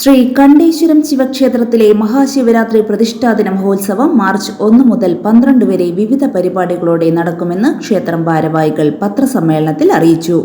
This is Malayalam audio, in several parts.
ശ്രീ കണ്ഠേശ്വരം ശിവക്ഷേത്രത്തിലെ മഹാശിവരാത്രി പ്രതിഷ്ഠാദിന മഹോത്സവം മാർച്ച് ഒന്ന് മുതൽ പന്ത്രണ്ട് വരെ വിവിധ പരിപാടികളോടെ നടക്കുമെന്ന് ക്ഷേത്രം ഭാരവാഹികൾ പത്രസമ്മേളനത്തിൽ അറിയിച്ചു.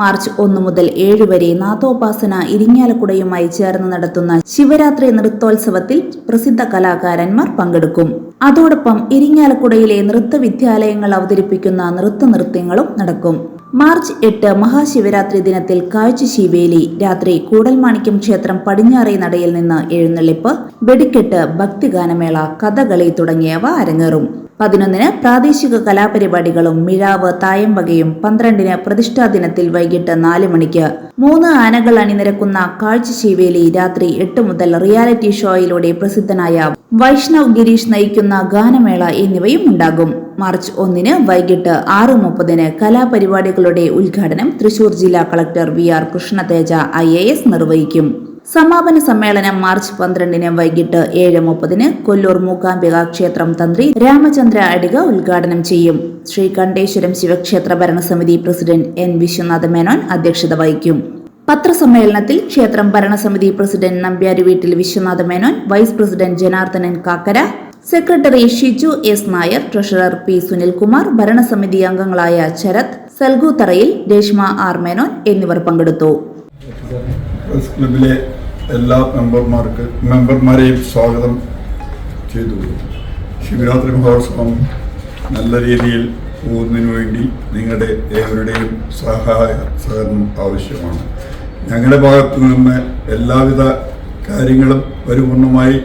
മാർച്ച് ഒന്ന് മുതൽ ഏഴ് വരെ നാഥോപാസന ഇരിങ്ങാലക്കുടയുമായി ചേർന്ന് നടത്തുന്ന ശിവരാത്രി നൃത്തോത്സവത്തിൽ പ്രസിദ്ധ കലാകാരന്മാർ പങ്കെടുക്കും. അതോടൊപ്പം ഇരിങ്ങാലക്കുടയിലെ നൃത്തവിദ്യാലയങ്ങൾ അവതരിപ്പിക്കുന്ന നൃത്തനൃത്യങ്ങളും നടക്കും. മാർച്ച് എട്ട് മഹാശിവരാത്രി ദിനത്തിൽ കാഴ്ചശീവേലി രാത്രി കൂടൽമാണിക്യം ക്ഷേത്രം പടിഞ്ഞാറേ നടയിൽ നിന്ന് എഴുന്നള്ളിപ്പ് വെടിക്കെട്ട് ഭക്തിഗാനമേള കഥകളി തുടങ്ങിയവ അരങ്ങേറും. പതിനൊന്നിന് പ്രാദേശിക കലാപരിപാടികളും മിഴാവ് തായമ്പകയും പന്ത്രണ്ടിന് പ്രതിഷ്ഠാ ദിനത്തിൽ വൈകിട്ട് നാല് മണിക്ക്. മൂന്ന് ആനകൾ അണിനിരക്കുന്ന കാഴ്ചശീവേലി രാത്രി എട്ട് മുതൽ റിയാലിറ്റി ഷോയിലൂടെ പ്രസിദ്ധനായ വൈഷ്ണവ് ഗിരീഷ് നയിക്കുന്ന ഗാനമേള എന്നിവയും ഉണ്ടാകും. മാർച്ച് ഒന്നിന് വൈകിട്ട് ആറ് മുപ്പതിന് കലാപരിപാടികളുടെ ഉദ്ഘാടനം തൃശൂർ ജില്ലാ collector V R Krishnateja I A S നിർവഹിക്കും. സമാപന സമ്മേളനം മാർച്ച് പന്ത്രണ്ടിന് വൈകിട്ട് ഏഴ് മുപ്പതിന് കൊല്ലൂർ മൂകാംബിക ക്ഷേത്രം തന്ത്രി രാമചന്ദ്ര അടിക ഉദ്ഘാടനം ചെയ്യും. ശ്രീ കണ്ഠേശ്വരം ശിവക്ഷേത്ര ഭരണസമിതി പ്രസിഡന്റ് എൻ വിശ്വനാഥ മേനോൻ അധ്യക്ഷത വഹിക്കും. പത്രസമ്മേളനത്തിൽ ക്ഷേത്രം ഭരണസമിതി പ്രസിഡന്റ് നമ്പ്യാരി വീട്ടിൽ Viswanatha Menon vice president Janardhanan Kakkara secretary Shiju S Nair treasurer P Sunilkumar ഭരണസമിതി അംഗങ്ങളായ ശരത് സൽഗൂത്തറയിൽ രേഷ്മ ആർ മേനോൻ എന്നിവർ പങ്കെടുത്തു. എല്ലാ മെമ്പർമാർക്ക് മെമ്പർമാരെയും സ്വാഗതം ചെയ്തു. ശിവരാത്രി മഹോത്സവം നല്ല രീതിയിൽ പോകുന്നതിന് വേണ്ടി നിങ്ങളുടെ ഏവരുടെയും സഹായ സഹകരണം ആവശ്യമാണ്. ഞങ്ങളുടെ ഭാഗത്തു നിന്ന് എല്ലാവിധ കാര്യങ്ങളും പരിപൂർണമായി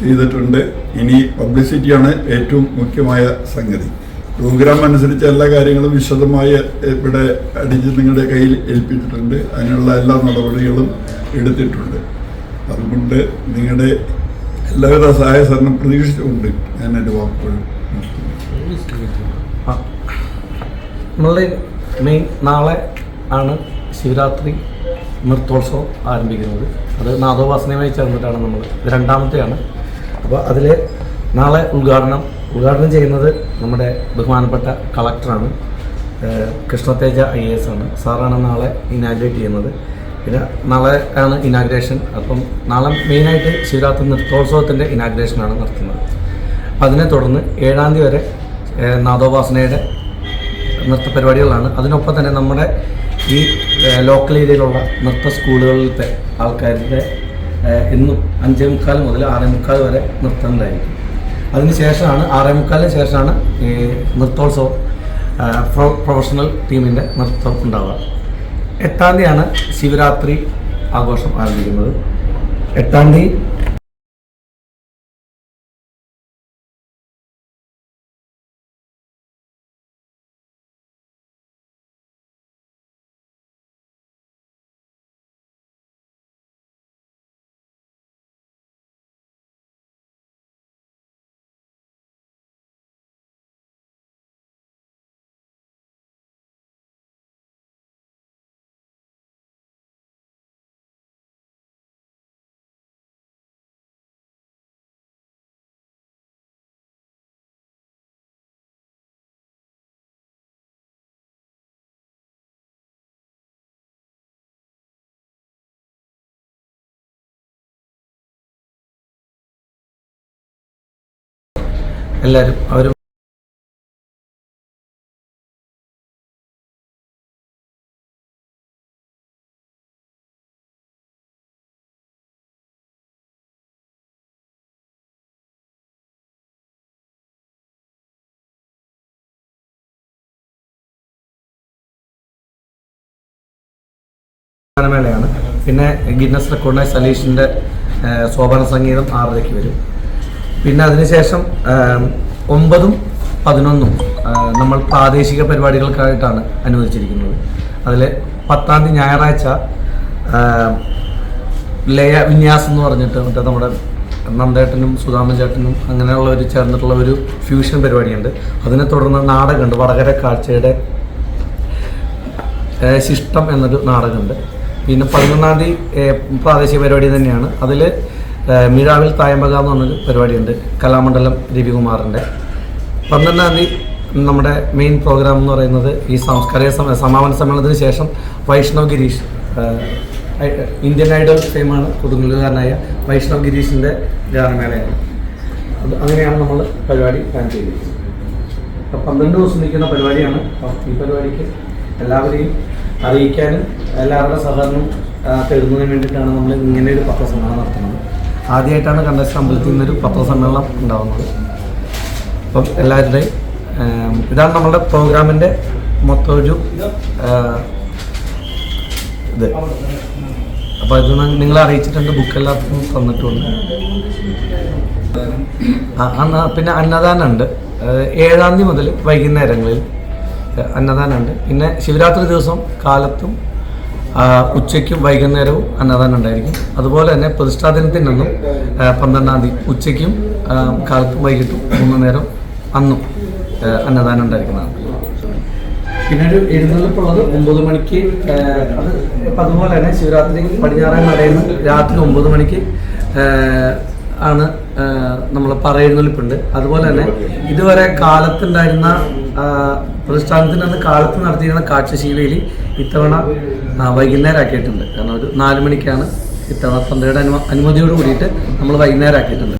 ചെയ്തിട്ടുണ്ട്. ഇനി പബ്ലിസിറ്റിയാണ് ഏറ്റവും മുഖ്യമായ സംഗതി. പ്രോഗ്രാം അനുസരിച്ച് എല്ലാ കാര്യങ്ങളും വിശദമായി ഇവിടെ അടിച്ച് നിങ്ങളുടെ കയ്യിൽ ഏൽപ്പിച്ചിട്ടുണ്ട്. അതിനുള്ള എല്ലാ നടപടികളും എടുത്തിട്ടുണ്ട്. അതുകൊണ്ട് നിങ്ങളുടെ എല്ലാവിധ സഹായ സഹകരണം പ്രതീക്ഷിച്ചുകൊണ്ട് ഞാൻ എന്റെ വാക്കുകൾ നമ്മളുടെ മെയിൻ നാളെ ആണ് ശിവരാത്രി നൃത്തോത്സവം ആരംഭിക്കുന്നത്. അത് നാദോപാസനയുമായി ചേർന്നിട്ടാണ് നമ്മൾ രണ്ടാമത്തെയാണ്. അപ്പോൾ അതിൽ നാളെ ഉദ്ഘാടനം. ഉദ്ഘാടനം ചെയ്യുന്നത് നമ്മുടെ ബഹുമാനപ്പെട്ട കളക്ടറാണ്. കൃഷ്ണതേജ ഐ എസ് ആണ്. സാറാണ് നാളെ ഇനാഗ്രേറ്റ് ചെയ്യുന്നത്. പിന്നെ നാളെ ആണ് ഇനാഗ്രേഷൻ അപ്പം നാളെ മെയിനായിട്ട് ശിവരാത്രി നൃത്തോത്സവത്തിന്റെ ഇനാഗ്രേഷനാണ് നടത്തുന്നത്. അതിനെ തുടർന്ന് ഏഴാം തീയതി വരെ നാദോപാസനയുടെ നൃത്ത പരിപാടികളാണ്. അതിനൊപ്പം തന്നെ നമ്മുടെ ഈ ലോക്കൽ ഏരിയയിലുള്ള നൃത്ത സ്കൂളുകളിലത്തെ ആൾക്കാരുടെ ഇന്നും അഞ്ചേ മുക്കാൽ മുതൽ ആറേ മുക്കാൽ വരെ നൃത്തം ഉണ്ടായിരിക്കും അതിന് ശേഷമാണ് ആറേ മുക്കാലിന് ശേഷമാണ് ഈ നൃത്തോത്സവം പ്രൊഫഷണൽ ടീമിന്റെ നൃത്തം ഉണ്ടാവുക. എട്ടാം തീയതിയാണ് ശിവരാത്രി ആഘോഷം ആരംഭിക്കുന്നത്. എട്ടാം തീയതി എല്ലാവരും അവർ ഗാനമേളയാണ്. പിന്നെ ഗിന്നസ് റെക്കോർഡിനായ സലീഷിന്റെ സോപാന സംഗീതം ആറരയ്ക്ക് വരും. പിന്നെ അതിനുശേഷം ഒമ്പതും പതിനൊന്നും നമ്മൾ പ്രാദേശിക പരിപാടികൾക്കായിട്ടാണ് അനുവദിച്ചിരിക്കുന്നത്. അതിൽ പത്താം തീയതി ഞായറാഴ്ച ലയ വിന്യാസം എന്ന് പറഞ്ഞിട്ട് മറ്റേ നമ്മുടെ നന്ദേട്ടനും സുധാമൻ ചേട്ടനും അങ്ങനെയുള്ളവർ ചേർന്നിട്ടുള്ള ഒരു ഫ്യൂഷൻ പരിപാടിയുണ്ട്. അതിനെ തുടർന്ന് നാടകമുണ്ട്. വടകര കാഴ്ചയുടെ ശിഷ്ടം എന്നൊരു നാടകമുണ്ട്. പിന്നെ പതിനൊന്നാം തീയതി പ്രാദേശിക പരിപാടി തന്നെയാണ്. അതിൽ മിഴാവിൽ തായമ്പക എന്ന് പറഞ്ഞൊരു പരിപാടിയുണ്ട്. കലാമണ്ഡലം രവികുമാറിന്റെ. പന്ത്രണ്ടാം തീയതി നമ്മുടെ മെയിൻ പ്രോഗ്രാം എന്ന് പറയുന്നത് ഈ സാംസ്കാരിക സമ- സമാപന സമ്മേളനത്തിന് ശേഷം വൈഷ്ണവ് ഗിരീഷ് ഇന്ത്യൻ ഐഡൽ ഫെയിമാണ് കൊടുങ്ങലുകാരനായ വൈഷ്ണവ് ഗിരീഷിന്റെ ഗാനമേളയാണ്. അത് അങ്ങനെയാണ് നമ്മൾ പരിപാടി പ്ലാൻ ചെയ്തിരിക്കുന്നത്. അപ്പം പന്ത്രണ്ട് ദിവസം നിൽക്കുന്ന പരിപാടിയാണ്. ഈ പരിപാടിക്ക് എല്ലാവരെയും അറിയിക്കാനും എല്ലാവരുടെ സഹകരണം തരുന്നതിന് വേണ്ടിയിട്ടാണ് നമ്മൾ ഇങ്ങനെ ഒരു പത്രസമ്മേളനം നടത്തുന്നത്. ആദ്യമായിട്ടാണ് കണ്ടസ്റ്റ് അമ്പലത്തിൽ നിന്നൊരു പത്രസമ്മേളനം ഉണ്ടാകുന്നത് അപ്പം എല്ലാവരുടെയും ഇതാണ് നമ്മളുടെ പ്രോഗ്രാമിന്റെ മൊത്തം ഒരു ഇത്. അപ്പോൾ ഇത് നിങ്ങളെ അറിയിച്ചിട്ടുണ്ട് ബുക്കെല്ലാം തന്നിട്ടുണ്ട്. പിന്നെ അന്നദാനമുണ്ട്. ഏഴാം തീയതി മുതൽ വൈകുന്നേരങ്ങളിൽ അന്നദാനമുണ്ട്. പിന്നെ ശിവരാത്രി ദിവസം കാലത്തും ഉച്ചയ്ക്കും വൈകുന്നേരവും അന്നദാനം ഉണ്ടായിരിക്കും. അതുപോലെ തന്നെ പ്രതിഷ്ഠാ ദിനത്തിൽ നിന്നും പന്ത്രണ്ടാം തീയതി ഉച്ചയ്ക്കും കാലത്തും വൈകിട്ടും മൂന്ന് നേരം അന്നും അന്നദാനം ഉണ്ടായിരിക്കുന്നതാണ്. പിന്നെ ഒരു എഴുന്നള്ളിപ്പുള്ളത് ഒമ്പത് മണിക്ക് അത് ഇപ്പം അതുപോലെ തന്നെ ശിവരാത്രി പടിഞ്ഞാറൻ നടയിൽ രാത്രി ഒമ്പത് മണിക്ക് ആണ് നമ്മൾ പറയെഴുന്നള്ളിപ്പുണ്ട് അതുപോലെ തന്നെ ഇതുവരെ കാലത്തുണ്ടായിരുന്ന പ്രതിഷ്ഠാനത്തിൽ അന്ന് കാലത്ത് നടത്തിയിരുന്ന കാഴ്ചശീലയിൽ ഇത്തവണ വൈകുന്നേരം ആക്കിയിട്ടുണ്ട് കാരണം ഒരു നാല് മണിക്കാണ് ഇത്തവണ തന്ത്രയുടെ അനുമ അനുമതിയോട് കൂടിയിട്ട് നമ്മൾ വൈകുന്നേരം ആക്കിയിട്ടുണ്ട്